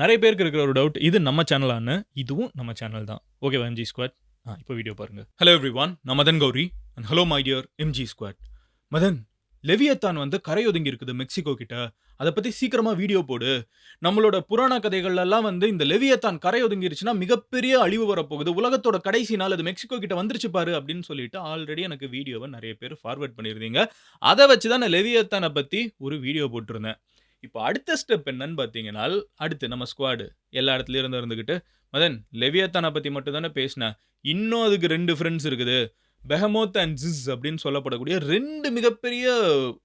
நிறைய பேருக்கு இருக்கிற ஒரு டவுட் இது நம்ம சேனலான்னு இதுவும் நம்ம சேனல் தான். ஓகேவா எம்ஜி ஸ்குவாட் ஆ இப்போ வீடியோ பாருங்க. ஹலோ எவ்ரி ஒன் நான் Madan Gowri. And hello my dear MG squad Madan Leviathan வந்து கரையொதுங்கி இருக்குது மெக்சிகோ கிட்ட. அதை பற்றி சீக்கிரமாக வீடியோ போடு. நம்மளோட புராண கதைகள்லாம் வந்து இந்த லெவியத்தான் கரையொதுங்கிருச்சுன்னா மிகப்பெரிய அழிவு வரப்போகுது. உலகத்தோட கடைசி நாள் அது மெக்சிகோ கிட்ட வந்துருச்சு பாரு அப்படின்னு சொல்லிட்டு ஆல்ரெடி எனக்கு வீடியோவை நிறைய பேர் ஃபார்வர்ட் பண்ணியிருந்தீங்க. அதை வச்சு தான் நான் லெவியத்தானை பற்றி ஒரு வீடியோ போட்டிருந்தேன். இப்போ அடுத்த ஸ்டெப் என்னன்னு பார்த்தீங்கன்னா அடுத்து நம்ம ஸ்குவாடு எல்லா இடத்துலையும் இருந்து இருந்துக்கிட்டு மதன் லெவியத்தானை பற்றி மட்டும் தானே பேசினேன் இன்னும் அதுக்கு ரெண்டு ஃப்ரெண்ட்ஸ் இருக்குது. பெஹமோத் அண்ட் ஜிஸ் அப்படின்னு சொல்லப்படக்கூடிய ரெண்டு மிகப்பெரிய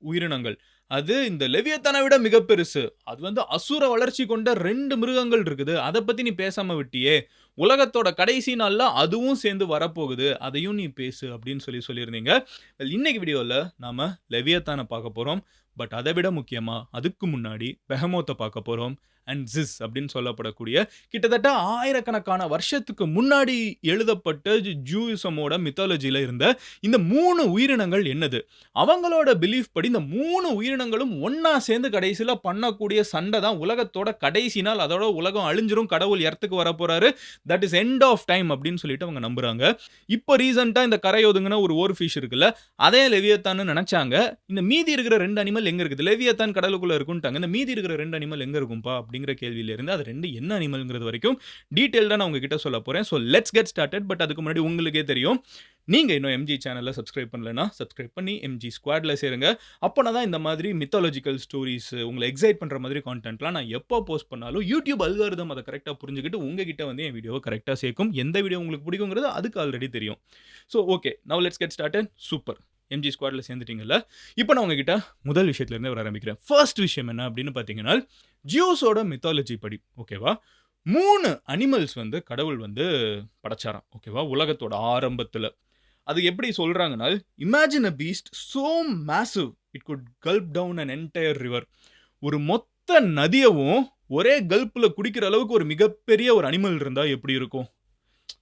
உயிரினங்கள். அது இந்த லெவியத்தானை விட மிக பெருசு. அது வந்து அசுர வளர்ச்சி கொண்ட ரெண்டு மிருகங்கள் இருக்குது. அதை பற்றி நீ பேசாமல் விட்டியே. உலகத்தோட கடைசி நாளில் அதுவும் சேர்ந்து வரப்போகுது. அதையும் நீ பேசு அப்படின்னு சொல்லி சொல்லியிருந்தீங்க. இன்னைக்கு வீடியோவில் நாம் லெவியத்தானை பார்க்க போகிறோம் பட் அதை விட முக்கியமா அதுக்கு முன்னாடி பெஹமோத்தை பார்க்க போறோம். அண்ட் ஜிஸ் அப்படின்னு சொல்லப்படக்கூடிய கிட்டத்தட்ட ஆயிரக்கணக்கான வருஷத்துக்கு முன்னாடி எழுதப்பட்ட ஜூயிசமோட மித்தாலஜியில் இருந்த இந்த மூணு உயிரினங்கள் என்னது? அவங்களோட பிலீஃப் படி இந்த மூணு உயிரினங்களும் ஒன்றா சேர்ந்து கடைசியில் பண்ணக்கூடிய சண்டை தான் உலகத்தோட கடைசி நாள். அதோட உலகம் அழிஞ்சிரும் கடவுள் இடத்துக்கு வரப்போகிறாரு that is end of time அப்படின்னு சொல்லிட்டு அவங்க நம்புறாங்க. இப்போ ரீசெண்டாக இந்த கரையோதுங்கின ஒரு ஓர் ஃபிஷ் இருக்குல்ல அதே லெவியத்தான்னு நினைச்சாங்க. இந்த மீதி இருக்கிற ரெண்டு அனிமல் எங்க இருக்குது? லெவியத்தான் கடலுக்குள்ள இருக்குன்ட்டாங்க. இந்த மீதி இருக்கிற ரெண்டு அனிமல் எங்க இருக்கும்பா? அப்படிங்கிற கேள்வியில இருந்து அது ரெண்டு என்ன அனிமல்ங்கிறது வரைக்கும் டீட்டெயில்டாக நான் உங்ககிட்ட சொல்ல போகிறேன் so let's get started but அதுக்கு முன்னாடி உங்களுக்கே தெரியும் நீங்கள் இன்னும் எம்ஜி சேனலில் சப்ஸ்கிரைப் பண்ணலன்னா சப்ஸ்கிரைப் பண்ணி எம்ஜி ஸ்குவாடில் சேருங்க. அப்போனா தான் இந்த மாதிரி மித்தாலஜிக்கல் ஸ்டோரிஸ் உங்களை எக்ஸைட் பண்ற மாதிரி கான்டென்ட்லாம் நான் எப்போ போஸ்ட் பண்ணாலும் யூடியூப் அல்காரதம் அதை கரெக்டாக புரிஞ்சுக்கிட்டு உங்ககிட்ட வந்து என் வீடியோவை கரெக்டாக சேர்க்கும். எந்த வீடியோ உங்களுக்கு பிடிக்குங்கிறது அதுக்கு ஆல்ரெடி தெரியும். So okay now let's get start super MG ஸ்குவாடில் சேர்ந்துட்டிங்கல்ல? இப்போ நான் உங்ககிட்ட முதல் விஷயத்துலேருந்து வர ஆரம்பிக்கிறேன். ஃபர்ஸ்ட் விஷயம் என்ன அப்படின்னு பார்த்தீங்கன்னா ஜியோஸோட மித்தாலஜி படி ஓகேவா மூணு அனிமல்ஸ் வந்து கடவுள் வந்து படைச்சாராம் ஓகேவா உலகத்தோட ஆரம்பத்தில். அது எப்படி சொல்கிறாங்கன்னா imagine a beast so massive it could gulp down an entire river ஒரு மொத்த நதியவும் ஒரே கல்ப்பில் குடிக்கிற அளவுக்கு ஒரு மிகப்பெரிய ஒரு அனிமல் இருந்தால் எப்படி இருக்கும்?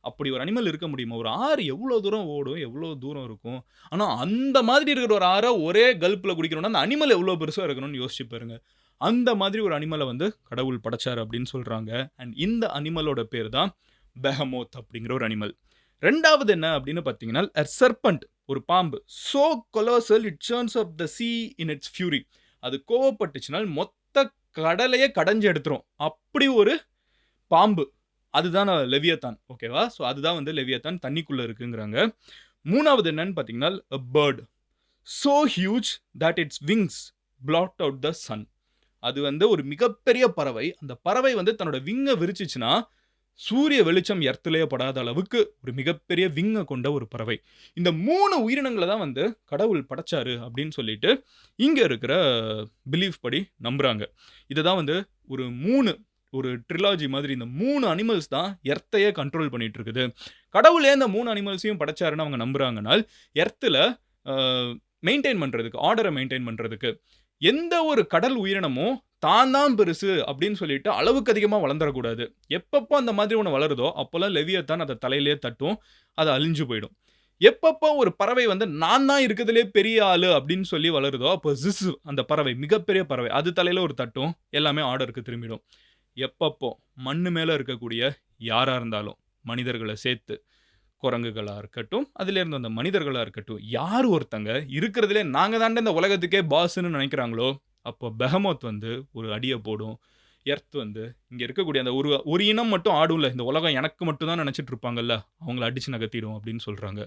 அப்படி ஒரு அனிமல் இருக்க முடியுமா? ஒரு ஆறு எவ்வளோ தூரம் ஓடும் எவ்வளோ தூரம் இருக்கும்? ஆனால் அந்த மாதிரி இருக்கிற ஒரு ஆறை ஒரே கல்ப்பில் குடிக்கணும்னா அந்த அனிமல் எவ்வளோ பெருசாக இருக்கணும்னு யோசிச்சு பாருங்க. அந்த மாதிரி ஒரு அனிமலை வந்து கடவுள் படைச்சார் அப்படின்னு சொல்கிறாங்க அண்ட் இந்த அனிமலோட பேர் தான் பெஹமோத் அப்படிங்கிற ஒரு அனிமல் ரெண்டாவது என்ன அப்படின்னு பார்த்தீங்கன்னா சர்பண்ட் ஒரு பாம்பு. So colossal it churns off the sea in its fury அது கோவப்பட்டுச்சுனால் மொத்த கடலையே கடைஞ்சு எடுத்துரும். அப்படி ஒரு பாம்பு. அதுதான் லெவியத்தான். ஓகேவா? ஸோ அதுதான் வந்து லெவியத்தான் தண்ணிக்குள்ளே இருக்குங்கிறாங்க. மூணாவது என்னன்னு பார்த்தீங்கன்னா bird so huge that its wings blot out the sun அது வந்து ஒரு மிகப்பெரிய பறவை. அந்த பறவை வந்து தன்னோட விங்கை விரிச்சிச்சுன்னா சூரிய வெளிச்சம் எர்த்துலேயே படாத அளவுக்கு ஒரு மிகப்பெரிய விங்கை கொண்ட ஒரு பறவை. இந்த மூணு உயிரினங்களை தான் வந்து கடவுள் படைச்சாரு அப்படின்னு சொல்லிட்டு இங்கே இருக்கிற பிலீஃப் படி நம்புறாங்க. இதுதான் வந்து ஒரு மூணு ஒரு ட்ரிலாஜி மாதிரி இந்த மூணு அனிமல்ஸ் தான் எர்த்தையே கண்ட்ரோல் பண்ணிட்டு இருக்குது கடவுளே இந்த மூணு அனிமல்ஸையும் படைச்சாருன்னு அவங்க நம்புறாங்கனால் எர்த்தில் மெயின்டைன் பண்ணுறதுக்கு ஆர்டரை மெயின்டைன் பண்ணுறதுக்கு எந்த ஒரு கடல் உயிரினமும் தான் தான் பெருசு அப்படின்னு சொல்லிட்டு அளவுக்கு அதிகமாக வளர்ந்துடக்கூடாது. எப்பப்போ அந்த மாதிரி ஒன்று வளருதோ அப்போல்லாம் லெவியத்தான் அதை தலையிலே தட்டும் அது அழிஞ்சு போயிடும். எப்பப்போ ஒரு பறவை வந்து நான் தான் இருக்கிறதுலே பெரிய ஆளு அப்படின்னு சொல்லி வளருதோ அப்போ ஜிஸ் அந்த பறவை மிகப்பெரிய பறவை அது தலையில் ஒரு தட்டும் எல்லாமே ஆர்டருக்கு திரும்பிடும். எப்பப்போ மண்ணு மேலே இருக்கக்கூடிய யாராக இருந்தாலும் மனிதர்களை சேர்த்து குரங்குகளாக இருக்கட்டும் அதுலேருந்து அந்த மனிதர்களாக இருக்கட்டும் யார் ஒருத்தங்க இருக்கிறதுலே நாங்கள் தாண்டே இந்த உலகத்துக்கே பாஸ்ன்னு நினைக்கிறாங்களோ அப்போ பெஹமோத் வந்து ஒரு அடியை போடும் எர்த் வந்து இங்கே இருக்கக்கூடிய அந்த ஒரு ஒரு இனம் மட்டும் ஆடும்ல இந்த உலகம் எனக்கு மட்டும் தான் நினச்சிட்டு இருப்பாங்கல்ல அவங்கள அடித்து நகர்த்திடும் அப்படின்னு சொல்கிறாங்க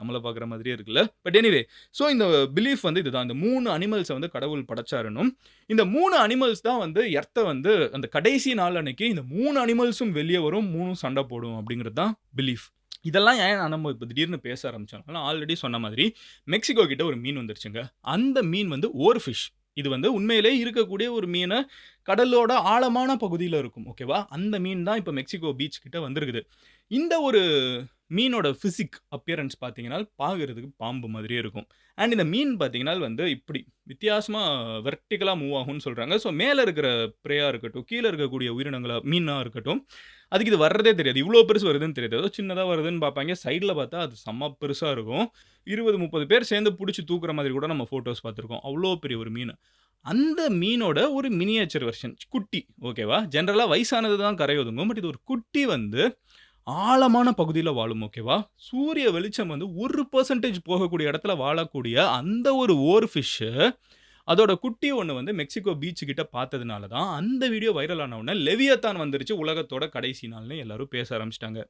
நம்மளை பார்க்குற மாதிரியே இருக்குல்ல? பட் எனிவே ஸோ இந்த பிலீஃப் வந்து இதுதான். இந்த மூணு அனிமல்ஸை வந்து கடவுள் படைச்சாருனும் இந்த மூணு அனிமல்ஸ் தான் வந்து எர்த்தை வந்து அந்த கடைசி நாள் அன்னைக்கு இந்த மூணு அனிமல்ஸும் வெளியே வரும் மூணும் சண்டை போடும் அப்படிங்கிறது தான் பிலீஃப் இதெல்லாம் ஏன் நம்ம இப்போ திடீர்னு பேச ஆரம்பிச்சோம் ஆல்ரெடி சொன்ன மாதிரி மெக்சிகோ கிட்ட ஒரு மீன் வந்துருச்சுங்க. அந்த மீன் வந்து ஓர் ஃபிஷ் இது வந்து உண்மையிலே இருக்கக்கூடிய ஒரு மீனை கடலோட ஆழமான பகுதியில் இருக்கும் ஓகேவா அந்த மீன் தான் இப்போ மெக்சிகோ பீச் கிட்ட வந்திருக்குது. இந்த ஒரு மீனோட ஃபிசிக் அப்பியரன்ஸ் பார்த்தீங்கன்னா, பார்க்கறதுக்கு பாம்பு மாதிரியே இருக்கும். அண்ட் இந்த மீன் பார்த்தீங்கன்னா வந்து இப்படி வித்தியாசமாக வெர்டிக்கலாக மூவ் ஆகும்னு சொல்கிறாங்க ஸோ மேலே இருக்கிற ப்ரேயாக இருக்கட்டும், கீழே இருக்கக்கூடிய உயிரினங்களாக மீனாக இருக்கட்டும், அதுக்கு இது வர்றதே தெரியாது. இவ்வளோ பெருசு வருதுன்னு தெரியாது. ஏதோ சின்னதாக வருதுன்னு பார்ப்பாங்க சைடில் பார்த்தா அது செம்ம பெருசாக இருக்கும். 20, 30 பேர் சேர்ந்து பிடிச்சி தூக்குற மாதிரி கூட நம்ம ஃபோட்டோஸ் பார்த்துருக்கோம். அவ்வளோ பெரிய ஒரு மீன் அந்த மீனோட ஒரு மினியேச்சர் வெர்ஷன் குட்டி ஓகேவா? ஜென்ரலாக வயசானது தான் கரை ஒதுங்கும். பட் இது ஒரு குட்டி வந்து ஆழமான பகுதியில் வாழும் ஓகேவா? சூரிய வெளிச்சம் வந்து ஒரு பர்சன்டேஜ் போகக்கூடிய இடத்துல வாழக்கூடிய அந்த ஒரு ஓர் ஃபிஷ்ஷு, அதோட குட்டி ஒன்று வந்து மெக்சிகோ பீச் கிட்ட பார்த்ததுனால தான், அந்த வீடியோ வைரல் ஆன லெவியத்தான் வந்துருச்சு உலகத்தோட கடைசி நாள்னு எல்லாரும் பேச ஆரம்பிச்சிட்டாங்க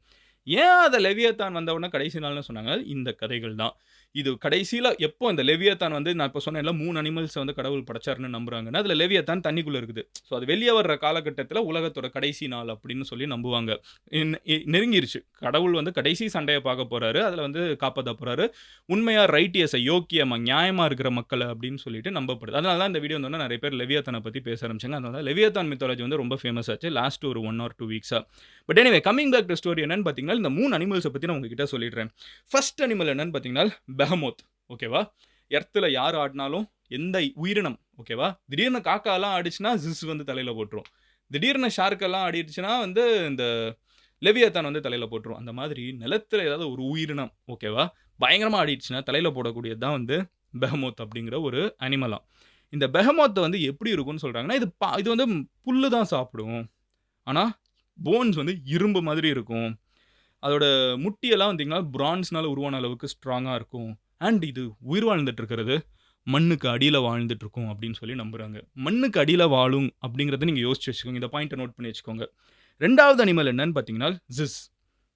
ஏன் அதை லெவியத்தான் வந்தவுடனே கடைசி நாள்னு சொன்னாங்க? இந்த கதைகள் தான். இது கடைசியில் எப்போ இந்த லெவியத்தான் வந்து நான் இப்போ சொன்னேன்ல 3 அனிமல்ஸ வந்து கடவுள் படைச்சாருன்னு நம்புறாங்கன்னா அதில் லெவியத்தான் தண்ணிக்குள்ளே இருக்குது. ஸோ அது வெளியே வர்ற காலகட்டத்தில் உலகத்தோட கடைசி நாள் அப்படின்னு சொல்லி நம்புவாங்க. நெருங்கிருச்சு. கடவுள் வந்து கடைசி சண்டையை பார்க்க போகிறாரு அதில் வந்து காப்பாற்ற போகிறாரு உண்மையாக ரைட்டியஸை யோக்கியமாக நியாயமாக இருக்கிற மக்களை அப்படின்னு சொல்லிட்டு நம்பப்படுது. அதனால தான் இந்த வீடியோ வந்து நிறைய பேர் லெவியத்தான பற்றி பேச ஆரம்பிச்சாங்க. அதனால லெவியத்தான் மித்தாலஜி வந்து ரொம்ப ஃபேமஸ் ஆச்சு. லாஸ்ட் ஒரு one or two வீக்ஸாக but anyway coming back to story என்னன்னு பார்த்தீங்கன்னா, இந்த மூணு அனிமல்ஸை பற்றி நான் உங்ககிட்ட சொல்லிடுறேன். ஃபர்ஸ்ட் அனிமல் என்னன்னு பார்த்தீங்கன்னா, பெஹமோத் ஓகேவா? எர்த்தில் யார் ஆடினாலும் எந்த உயிரினம் ஓகேவா? திடீர்னு காக்காலாம் ஆடிச்சுன்னா ஜிஸ் வந்து தலையில் போட்டுரும். திடீர்னு ஷார்க்கெல்லாம் ஆடிடுச்சுன்னா வந்து இந்த லெவியத்தான் வந்து தலையில் போட்டுரும். அந்த மாதிரி நிலத்தில் ஏதாவது ஒரு உயிரினம் ஓகேவா? பயங்கரமாக ஆடிடுச்சுன்னா தலையில் போடக்கூடியது தான் வந்து பெஹமோத் அப்படிங்கிற ஒரு அனிமலாம். இந்த பெஹமோத்தை வந்து எப்படி இருக்கும்னு சொல்கிறாங்கன்னா இது பா இது வந்து புல்லு தான் சாப்பிடும். ஆனால் போன்ஸ் வந்து இரும்பு மாதிரி இருக்கும். அதோட முட்டியெல்லாம் வந்தீங்கன்னா, பிரான்ஸ்னால உருவான அளவுக்கு ஸ்ட்ராங்காக இருக்கும். அண்ட் இது உயிர் வாழ்ந்துட்டு இருக்கிறது மண்ணுக்கு அடியில் வாழ்ந்துட்டு இருக்கும் அப்படின்னு சொல்லி நம்புகிறாங்க மண்ணுக்கு அடியில் வாழும் அப்படிங்கிறத நீங்கள் யோசிச்சு வச்சுக்கோங்க. இந்த பாயிண்ட்டை நோட் பண்ணி வச்சுக்கோங்க. ரெண்டாவது அனிமல் என்னன்னு பார்த்தீங்கன்னா, Ziz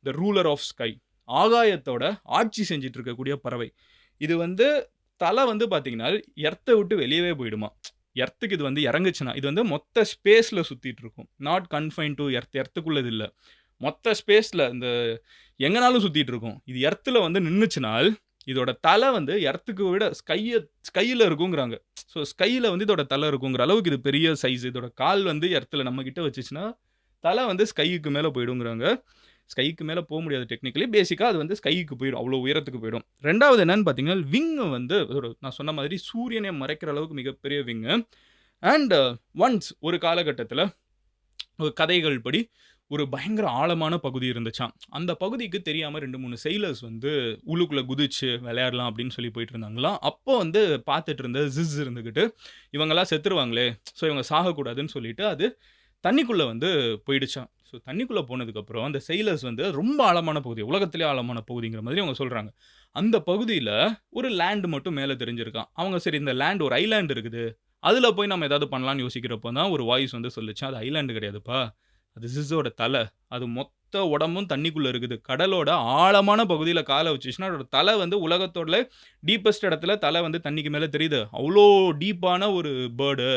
the ruler of sky ஆகாயத்தோட ஆட்சி செஞ்சுட்டு இருக்கக்கூடிய பறவை. இது வந்து தலை வந்து பார்த்தீங்கன்னா, எர்த்த விட்டு வெளியவே போயிடுமா எர்த்துக்கு இது வந்து இறங்குச்சுன்னா, இது வந்து மொத்த ஸ்பேஸில் சுற்றிட்டு இருக்கும். நாட் கன்ஃபைன் டூ எர்த் எர்த்துக்குள்ளது இல்லை மொத்த ஸ்பேஸில் இந்த எங்கனாலும் சுற்றிட்டு இருக்கும். இது எர்த்தில் வந்து நின்றுச்சுனால் இதோட தலை வந்து எர்த்துக்கு விட ஸ்கையை ஸ்கையில் இருக்குங்கிறாங்க. ஸோ ஸ்கையில் வந்து இதோட தலை இருக்குங்கிற அளவுக்கு இது பெரிய சைஸ். இதோட கால் வந்து எர்த்தில் நம்ம வச்சுச்சுன்னா, தலை வந்து ஸ்கைக்கு மேலே போயிடுங்கிறாங்க. ஸ்கைக்கு மேலே போக முடியாது டெக்னிக்கலி. பேசிக்காக அது வந்து ஸ்கைக்கு போயிடும். அவ்வளோ உயரத்துக்கு போயிடும். ரெண்டாவது என்னன்னு பார்த்தீங்கன்னா, விங் வந்து ஒரு நான் சொன்ன மாதிரி சூரியனை மறைக்கிற அளவுக்கு மிகப்பெரிய விங்கு. அண்ட் ஒன்ஸ் ஒரு காலகட்டத்தில் ஒரு கதைகள் படி ஒரு பயங்கர ஆழமான பகுதி இருந்துச்சாம். அந்த பகுதிக்கு தெரியாமல் ரெண்டு மூணு செயலர்ஸ் வந்து உள்ளுக்குள்ளே குதிச்சு விளையாடலாம் அப்படின்னு சொல்லி போயிட்டு இருந்தாங்களாம். அப்போ வந்து பார்த்துட்டு இருந்த ஜிஸ் இருந்துக்கிட்டு இவங்கெல்லாம் செத்துருவாங்களே! ஸோ இவங்க சாகக்கூடாதுன்னு சொல்லிட்டு அது தண்ணிக்குள்ளே வந்து போயிடுச்சாம். ஸோ தண்ணிக்குள்ளே போனதுக்கப்புறம் அந்த செயலர்ஸ் வந்து ரொம்ப ஆழமான பகுதி. உலகத்திலே ஆழமான பகுதிங்கிற மாதிரி அவங்க சொல்கிறாங்க அந்த பகுதியில் ஒரு லேண்டு மட்டும் மேலே தெரிஞ்சிருக்கான் அவங்க சரி இந்த லேண்ட் ஒரு ஐலேண்ட் இருக்குது. அதில் போய் நம்ம ஏதாவது பண்ணலான்னு யோசிக்கிறப்போ தான் ஒரு வாய்ஸ் வந்து சொல்லுச்சாம், அது ஐலேண்டு கிடையாதுப்பா. அது ஜிஸ்ஸோட தலை அது மொத்த உடம்பும் தண்ணிக்குள்ளே இருக்குது. கடலோட ஆழமான பகுதியில் காலை வச்சுச்சுன்னா, அதோட தலை வந்து உலகத்தோட டீப்பஸ்ட் இடத்துல தலை வந்து தண்ணிக்கு மேலே தெரியுது. அவ்வளோ டீப்பான ஒரு பேர்டு.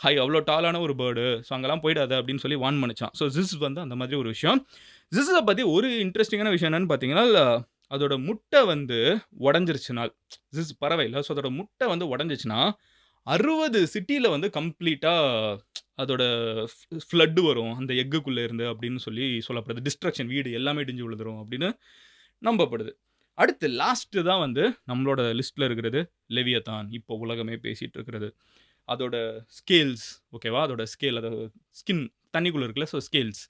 ஹை அவ்வளோ டாலான ஒரு பேர்டு. ஸோ அங்கெல்லாம் போயிடாது அப்படின்னு சொல்லி வார்ன் பண்ணிச்சான் ஸோ ஜிஸ் வந்து அந்த மாதிரி ஒரு விஷயம். ஜிஸ்ஸை பற்றி ஒரு இன்ட்ரெஸ்டிங்கான விஷயம் என்னன்னு பார்த்தீங்கன்னா, அதோட முட்டை வந்து உடஞ்சிருச்சுனால் ஜிஸ் பறவை இல்லை ஸோ அதோட முட்டை வந்து உடைஞ்சுச்சுன்னா, 60 சிட்டில வந்து கம்ப்ளீட்டாக அதோட ஃப்ளட்டு வரும். அந்த எக்குக்குள்ளே இருந்து அப்படின்னு சொல்லி சொல்லப்படுது. டிஸ்ட்ரக்ஷன் வீடு எல்லாமே இடிஞ்சு விழுந்துரும் அப்படின்னு நம்பப்படுது. அடுத்து லாஸ்ட்டு தான் வந்து நம்மளோட லிஸ்ட்டில் இருக்கிறது லெவியத்தான். இப்போ உலகமே பேசிகிட்டு இருக்கிறது. அதோட ஸ்கேல்ஸ் ஓகேவா? அதோட ஸ்கேல் அதோட ஸ்கின் தண்ணிக்குள்ளே இருக்குல்ல. ஸோ ஸ்கேல்ஸ்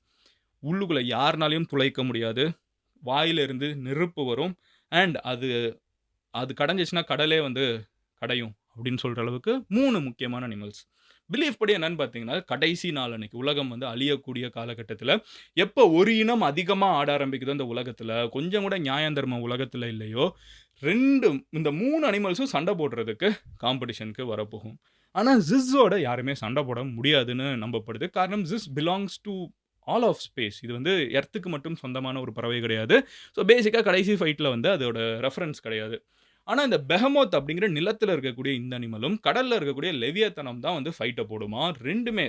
உள்ளுக்குள்ளே யாருனாலையும் துளைக்க முடியாது. வாயிலிருந்து நெருப்பு வரும். அண்ட் அது அது கடைஞ்சிச்சுன்னா கடலே வந்து கடையும் அப்படின்னு சொல்கிற அளவுக்கு மூணு முக்கியமான அனிமல்ஸ். பிலீஃப் படி என்னன்னு பார்த்தீங்கன்னா, கடைசி நாள் அன்னைக்கு உலகம் வந்து அழியக்கூடிய காலகட்டத்தில் எப்போ ஒரு இனம் அதிகமாக ஆட ஆரம்பிக்குதோ அந்த உலகத்தில் கொஞ்சம் கூட நியாயம் தர்மம் இல்லையோ, ரெண்டு இந்த மூணு அனிமல்ஸும் சண்டை போடுறதுக்கு காம்படிஷனுக்கு வரப்போகும். ஆனால் ஜிஸ்ஸோட யாருமே சண்டை போட முடியாதுன்னு நம்பப்படுது. காரணம் Ziz belongs to all of space. இது வந்து எர்த்துக்கு மட்டும் சொந்தமான ஒரு பறவை கிடையாது. ஸோ பேசிக்காக கடைசி ஃபைட்டில் வந்து அதோட ரெஃபரன்ஸ் கிடையாது. ஆனால் இந்த பெஹமோத் அப்படிங்கிற நிலத்தில் இருக்கக்கூடிய இந்த அனிமலும், கடலில் இருக்கக்கூடிய லெவியத்தனம் தான் வந்து ஃபைட்டை போடுமா. ரெண்டுமே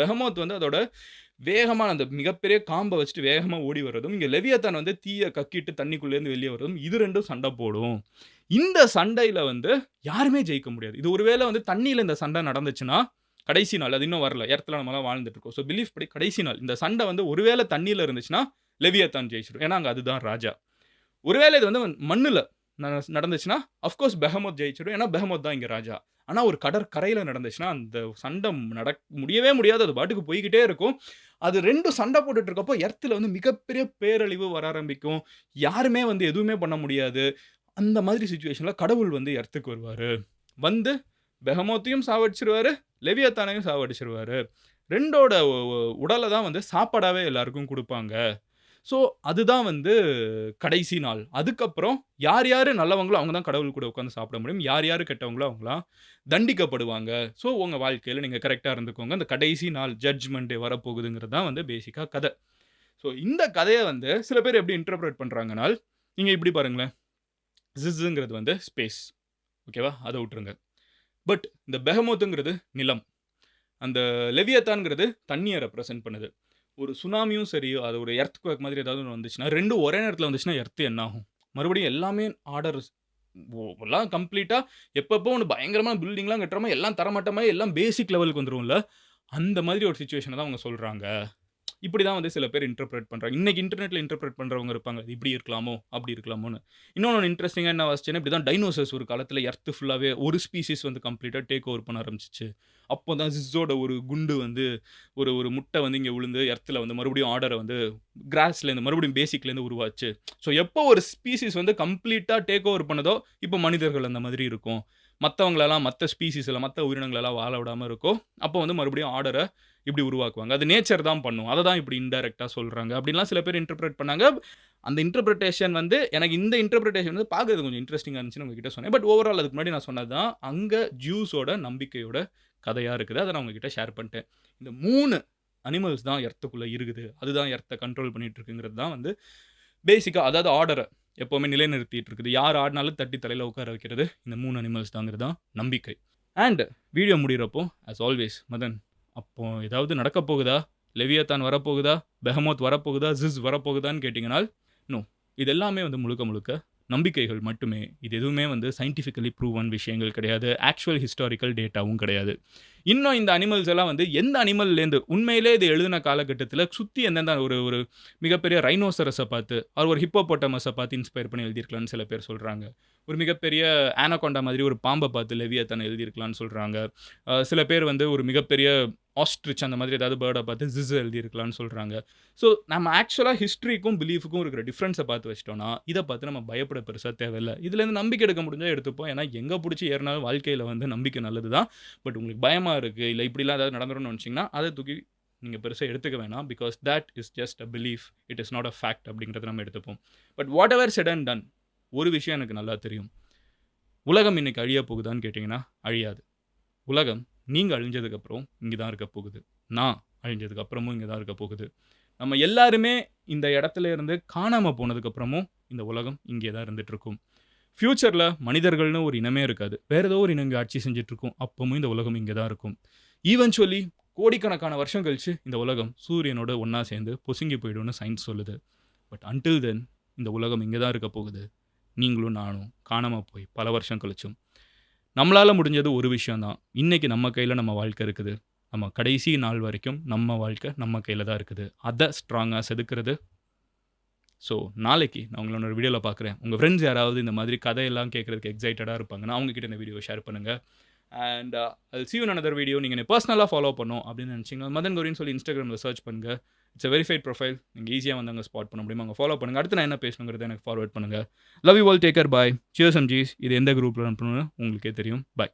பெஹமோத் வந்து அதோட வேகமான அந்த மிகப்பெரிய காம்பை வச்சுட்டு வேகமாக ஓடி வர்றதும், இங்கே லெவியத்தான் வந்து தீயை கக்கிட்டு தண்ணிக்குள்ளேருந்து வெளியே வர்றதும், இது ரெண்டும் சண்டை போடும். இந்த சண்டையில் வந்து யாருமே ஜெயிக்க முடியாது. இது ஒருவேளை வந்து தண்ணியில் இந்த சண்டை நடந்துச்சுன்னா, கடைசி நாள் அது இன்னும் வரல. இடத்துல நம்மளாம் வாழ்ந்துட்டு இருக்கோம். ஸோ பிலீஃப் படி கடைசி நாள் இந்த சண்டை வந்து ஒருவேளை தண்ணியில் இருந்துச்சுன்னா, லெவியத்தான் ஜெயிச்சிடும் ஏன்னா அங்கே அதுதான் ராஜா. ஒருவேளை இது வந்து மண்ணில் நடந்துச்சுன்னா, அஃப்கோர்ஸ் பெஹமத் ஜெயிச்சிடும். ஏன்னா பெஹமத் தான் இங்கே ராஜா. ஆனால் ஒரு கடற்கரையில் நடந்துச்சுன்னா, அந்த சண்டை நடக் முடியவே முடியாது. அது பாட்டுக்கு போய்கிட்டே இருக்கும். அது ரெண்டும் சண்டை போட்டுட்டு இருக்கப்போ, எர்த்தில் வந்து மிகப்பெரிய பேரழிவு வர ஆரம்பிக்கும். யாருமே வந்து எதுவுமே பண்ண முடியாது. அந்த மாதிரி சுச்சுவேஷனில் கடவுள் வந்து எர்த்துக்கு வருவார் வந்து பெஹமோத்தையும் சாவடிச்சிருவார் லெவியத்தானையும் சாவடிச்சிருவார் ரெண்டோட உடலை தான் வந்து சாப்பாடாகவே எல்லாருக்கும் கொடுப்பாங்க ஸோ, அதுதான் வந்து கடைசி நாள். அதுக்கப்புறம் யார் யார் நல்லவங்களோ அவங்க தான் கடவுள் கூட உட்காந்து சாப்பிட முடியும். யார் யார் கெட்டவங்களோ அவங்களாம் தண்டிக்கப்படுவாங்க. ஸோ, உங்கள் வாழ்க்கையில் நீங்கள் கரெக்டாக இருந்துக்கோங்க. அந்த கடைசி நாள் ஜட்ஜ்மெண்ட்டே வரப்போகுதுங்கிறது தான் வந்து பேசிக்காக கதை. ஸோ, இந்த கதையை வந்து சில பேர் எப்படி இன்டர்பிரேட் பண்ணுறாங்கனால் நீங்கள் இப்படி பாருங்களேன். ஜிஸ்ஸுங்கிறது வந்து ஸ்பேஸ். ஓகேவா? அதை விட்டுருங்க. பட் இந்த பெஹமோத்துங்கிறது நிலம். அந்த லெவியத்தான்ங்கிறது தண்ணியை ரெப்ரசன்ட் பண்ணுது. ஒரு சுனாமியும் சரி, அது ஒரு எர்த் குவேக் மாதிரி ஏதாவது ஒன்று வந்துச்சுன்னா, ரெண்டும் ஒரே நேரத்தில் வந்துச்சுன்னா எர்த்து என்ன ஆகும்? மறுபடியும் எல்லாமே ஆர்டர் எல்லாம் கம்ப்ளீட்டாக எப்பப்போ ஒன்று பயங்கரமான பில்டிங்லாம் கட்டுறோமோ, எல்லாம் தரமட்டமாயி எல்லாம் பேசிக் லெவலுக்கு வந்துடும்ல அந்த மாதிரி ஒரு சுச்சுவேஷனை தான் அவங்க சொல்கிறாங்க இப்படி தான் வந்து சில பேர் இன்டர்பிரேட் பண்ணுறாங்க இன்னைக்கு இன்டர்நெட்டில் இன்டர்பிரேட் பண்றவங்க இருப்பாங்க. இப்படி இருக்கலாமோ, அப்படி இருக்கலாமோன்னு. இன்னொன்று இன்ட்ரெஸ்டிங்காக என்ன வாசிச்சேன்னா, இப்படி தான் டைனோசர்ஸ் ஒரு காலத்தில் எர்த்து ஃபுல்லாகவே ஒரு ஸ்பீசிஸ் வந்து கம்ப்ளீட்டாக டேக் ஓவர் பண்ண ஆரம்பிச்சிச்சு அப்போ தான் ஜிஸோட ஒரு குண்டு வந்து ஒரு ஒரு முட்டை வந்து இங்கே விழுந்து எர்த்தில் வந்து மறுபடியும் ஆர்டரை வந்து கிராஸ்லேருந்து மறுபடியும் பேசிக்லேருந்து உருவாச்சு. ஸோ, எப்போ ஒரு ஸ்பீசிஸ் வந்து கம்ப்ளீட்டாக டேக் ஓவர் பண்ணுதோ, இப்போ மனிதர்கள் அந்த மாதிரி இருக்கும். மற்றவங்களெல்லாம் மற்ற ஸ்பீசிஸில் மற்ற உயிரினங்களெல்லாம் வாழ விடாமல் இருக்கோ, அப்போ வந்து மறுபடியும் ஆர்டரை இப்படி உருவாக்குவாங்க. அது நேச்சர் தான் பண்ணும். அதை தான் இப்படி இன்டெரக்டாக சொல்கிறாங்க அப்படின்லாம் சில பேர் இன்டர்பிரேட் பண்ணாங்க. அந்த இன்டர்பிரிட்டேஷன் வந்து எனக்கு இந்த இன்டர்பிரிட்டேஷன் வந்து பார்க்குறது கொஞ்சம் இன்ட்ரெஸ்டிங்காக இருந்துச்சுன்னு உங்ககிட்ட சொன்னேன். பட் ஓவரால் அதுக்கு முன்னாடி நான் சொன்னது தான், அங்கே ஜூஸோட நம்பிக்கையோட கதையாக இருக்குது. அதை நான் உங்ககிட்ட ஷேர் பண்ணிட்டேன். இந்த மூணு அனிமல்ஸ் தான் எர்த்துக்குள்ளே இருக்குது. அதுதான் எர்த்த கண்ட்ரோல் பண்ணிகிட்டு இருக்குங்கிறது தான் வந்து பேசிக்காக அதாவது ஆர்டரை எப்போவுமே நிலைநிறுத்திட்டு இருக்குது. யார் ஆடினாலும் தட்டி தலையில் உட்கார வைக்கிறது இந்த மூணு அனிமல்ஸ் தாங்கிறது தான் நம்பிக்கை. அண்ட் வீடியோ முடிகிறப்போ ஆஸ் ஆல்வேஸ் மதன், அப்போ ஏதாவது நடக்கப் போகுதா? லெவியத்தான் வரப்போகுதா? பெஹமோத் வரப்போகுதா? ஜிஸ் வரப்போகுதான்னு கேட்டிங்கனால் நோ. இது எல்லாமே வந்து முழுக்க முழுக்க நம்பிக்கைகள் மட்டுமே. இது எதுவுமே வந்து சயின்டிஃபிக்கலி ப்ரூவன் விஷயங்கள் கிடையாது. ஆக்சுவல் ஹிஸ்டாரிக்கல் டேட்டாவும் கிடையாது. இன்னும் இந்த அனிமல்ஸ் எல்லாம் வந்து எந்த அனிமல்லேருந்து உண்மையிலே இது எழுதின காலகட்டத்தில் சுற்றி எந்தெந்த ஒரு ஒரு மிகப்பெரிய ரைனோசரஸை பார்த்து, ஆர் ஒரு ஹிப்போபோட்டமஸை பார்த்து இன்ஸ்பயர் பண்ணி எழுதியிருக்கலாம்னு சில பேர் சொல்கிறாங்க ஒரு மிகப்பெரிய ஆனகொண்டா மாதிரி ஒரு பாம்பை பார்த்து லெவியத்தனை எழுதியிருக்கலாம்னு சொல்கிறாங்க சில பேர் வந்து ஒரு மிகப்பெரிய ஆஸ்ட்ரிச் அந்த மாதிரி ஏதாவது பேர்டை பார்த்து ஜிஸ் எழுதியிருக்கலாம்னு சொல்கிறாங்க ஸோ, நம்ம ஆக்சுவலாக ஹிஸ்ட்ரிக்கும் பிலீஃபுக்கும் இருக்கிற டிஃப்ரென்ஸை பார்த்து வச்சிட்டோம்னா இதை பார்த்து நம்ம பயப்பட பெருசாக தேவையில்ல. இதுலேருந்து நம்பிக்கை எடுக்க முடிஞ்சால் எடுத்துப்போம். ஏன்னா, எங்கே பிடிச்சி ஏறினாலும் வாழ்க்கையில் வந்து நம்பிக்கை நல்லது தான். பட் உங்களுக்கு பயமாக இருக்குது இல்லை இப்படிலாம் ஏதாவது நடந்துரும்னு நினச்சிங்கன்னா அதை தூக்கி நீங்கள் பெருசாக எடுத்துக்க வேணாம். Because that is just a belief. It is not a fact அப்படிங்கிறத நம்ம எடுத்துப்போம். But whatever said and done ஒரு விஷயம் எனக்கு நல்லா தெரியும். உலகம் இன்னைக்கு அழியப் போகுதான்னு கேட்டிங்கன்னா அழியாது. உலகம் நீங்கள் அழிஞ்சதுக்கப்புறம் இங்கே தான் இருக்க போகுது. நான் அழிஞ்சதுக்கப்புறமும் இங்கே தான் இருக்க போகுது. நம்ம எல்லாருமே இந்த இடத்துல இருந்து காணாமல் போனதுக்கப்புறமும் இந்த உலகம் இங்கே தான் இருந்துகிட்ருக்கும் ஃப்யூச்சரில் மனிதர்கள்னு ஒரு இனமே இருக்காது. வேறு ஏதோ ஒரு இனம் ஆட்சி செஞ்சிட்ருக்கும் அப்பவும் இந்த உலகம் இங்கே தான் இருக்கும். ஈவென்ச்சுவலி கோடிக்கணக்கான வருஷம் கழித்து இந்த உலகம் சூரியனோட ஒன்றா சேர்ந்து பொசுங்கி போயிடும்னு சயின்ஸ் சொல்லுது. பட் அன்டில் தென் இந்த உலகம் இங்கே தான் இருக்க போகுது. நீங்களும் நானும் காணாமல் போய் பல வருஷம் கழிச்சும். நம்மளால் முடிஞ்சது ஒரு விஷயம் தான். நம்ம கையில் நம்ம வாழ்க்கை இருக்குது. நம்ம கடைசி நாள் வரைக்கும் நம்ம வாழ்க்கை நம்ம கையில் தான் இருக்குது. அதை ஸ்ட்ராங்காக செதுக்கிறது ஸோ, நாளைக்கு நான் உங்களோட ஒரு வீடியோவில் பார்க்குறேன். உங்கள் ஃப்ரெண்ட்ஸ் யாராவது இந்த மாதிரி கதையெல்லாம் கேட்குறதுக்கு எக்ஸைட்டடாக இருப்பாங்கன்னா, நான் அவங்ககிட்ட இந்த வீடியோ ஷேர் பண்ணுங்கள் அண்ட் அது சிவன் அனதர் வீடியோ. நீங்கள் பர்சனலாக ஃபாலோ பண்ணணும் அப்படின்னு நெனச்சீங்கன்னா, மதன் கௌரின்னு சொல்லி இன்ஸ்டாகிராமில் சர்ச் பண்ணுங்கள் இட்ஸ் அ வெரிஃபைட் ப்ரொஃபைல். நீங்கள் ஈஸியாக வந்து அங்கே ஸ்பாட் பண்ண முடியும். அங்கே ஃபாலோ பண்ணுங்கள் அடுத்து நான் என்ன பேசணுங்கிறத எனக்கு ஃபார்வர்ட் பண்ணுங்க. Love you all. Take care bye. Cheers am Ziz. இது எந்த குரூப்பில் அனுப்பணும்னு உங்களுக்கே தெரியும். பாய்.